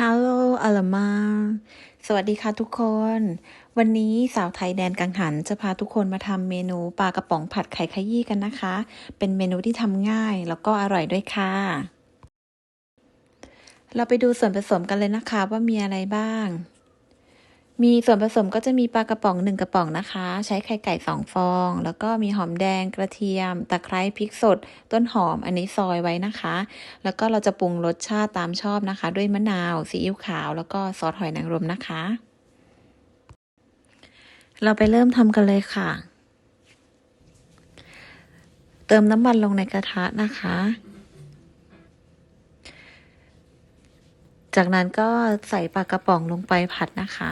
ฮัลโหลอัลมา สวัสดีค่ะทุกคน วันนี้สาวไทยแดนกังหันจะพาทุกคนมาทำเมนูปลากระป๋องผัดไข่ขยี้กันนะคะ เป็นเมนูที่ทำง่ายแล้วก็อร่อยด้วยค่ะ เราไปดูส่วนผสมกันเลยนะคะว่ามีอะไรบ้าง มีส่วนผสมก็จะมีปลากระป๋องหนึ่งกระป๋องนะคะ ใช้ไข่ไก่สองฟอง แล้วก็มีหอมแดงกระเทียม ตะไคร้พริกสด ต้นหอมอันนี้ซอยไว้นะคะ แล้วก็เราจะปรุงรสชาติตามชอบนะคะ ด้วยมะนาวซีอิ๊วขาว แล้วก็ซอสหอยนางรมนะคะ เราไปเริ่มทำกันเลยค่ะ เติมน้ำมันลงในกระทะนะคะจากนั้นก็ใส่ปลากระป๋องลงไปผัดนะคะ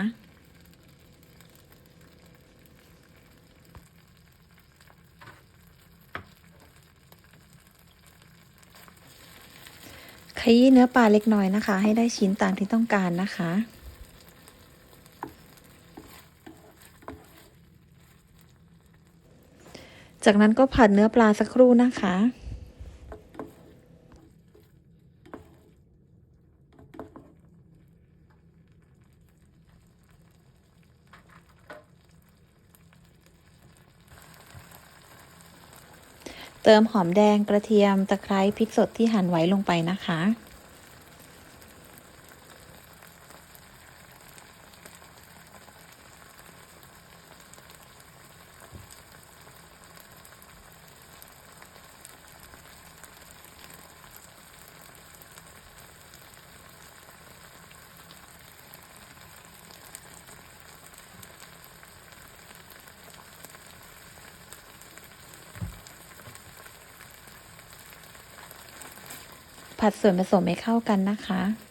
ขยี้เนื้อปลาเล็กน้อยนะคะ ให้ได้ชิ้นตามที่ต้องการนะคะ จากนั้นก็ผัดเนื้อปลาสักครู่นะคะ เติมหอมแดงกระเทียมตะไคร้พริกสดที่หั่นไว้ลงไปนะคะ ผัดส่วนผสมให้เข้ากันนะคะ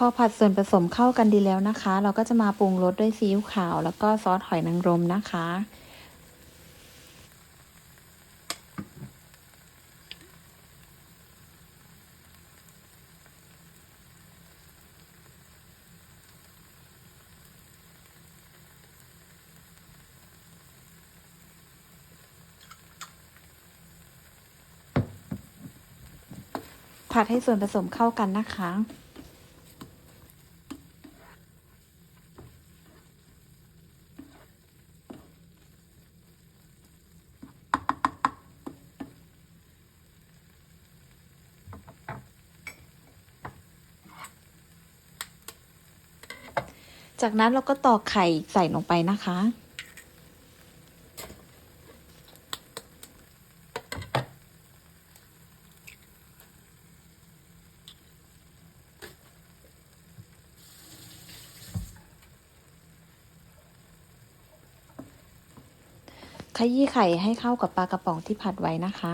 พอผัดส่วนผสมเข้ากันดีแล้วนะคะ เราก็จะมาปรุงรสด้วยซีอิ๊วขาว แล้วก็ซอสหอยนางรมนะคะ ผัดให้ส่วนผสมเข้ากันนะคะ จากนั้นเราก็ตอกไข่ใส่ลงไปนะคะ ขยี้ไข่ให้เข้ากับปลากระป๋องที่ผัดไว้นะคะ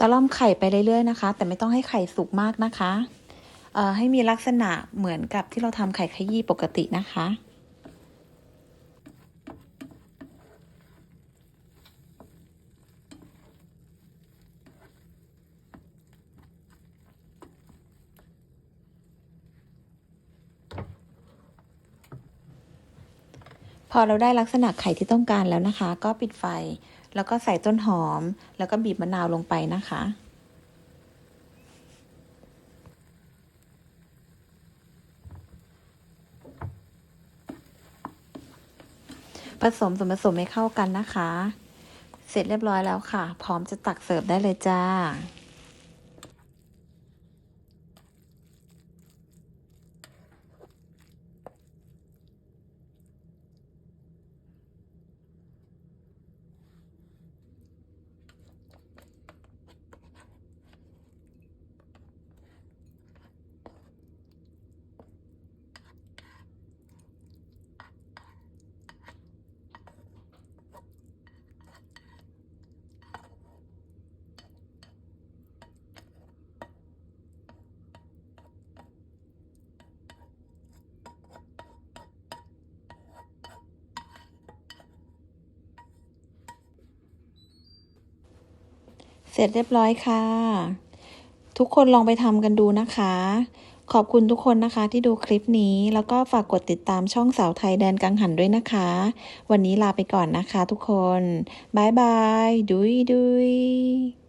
ตะล่อมไข่ไปเรื่อยๆนะคะ แต่ไม่ต้องให้ไข่สุกมากนะคะให้มีลักษณะเหมือนกับที่เราทำไข่ขยี้ปกตินะคะ พอเราได้ลักษณะไข่ที่ต้องการแล้วนะคะ ก็ปิดไฟ แล้วก็ใส่ต้นหอม แล้วก็บีบมะนาวลงไปนะคะผสมส่วนผสมให้เข้ากันนะคะ เสร็จเรียบร้อยแล้วค่ะ พร้อมจะตักเสิร์ฟได้เลยจ้า ร็จเรียบร้อยค่ะ ทุกคนลองไปทำกันดูนะคะ ขอบคุณทุกคนนะคะที่ดูคลิปนี้ แล้วก็ฝากกดติดตามช่องสาวไทยแดนกังหันด้วยนะคะ วันนี้ลาไปก่อนนะคะทุกคนบายบายดุยดุย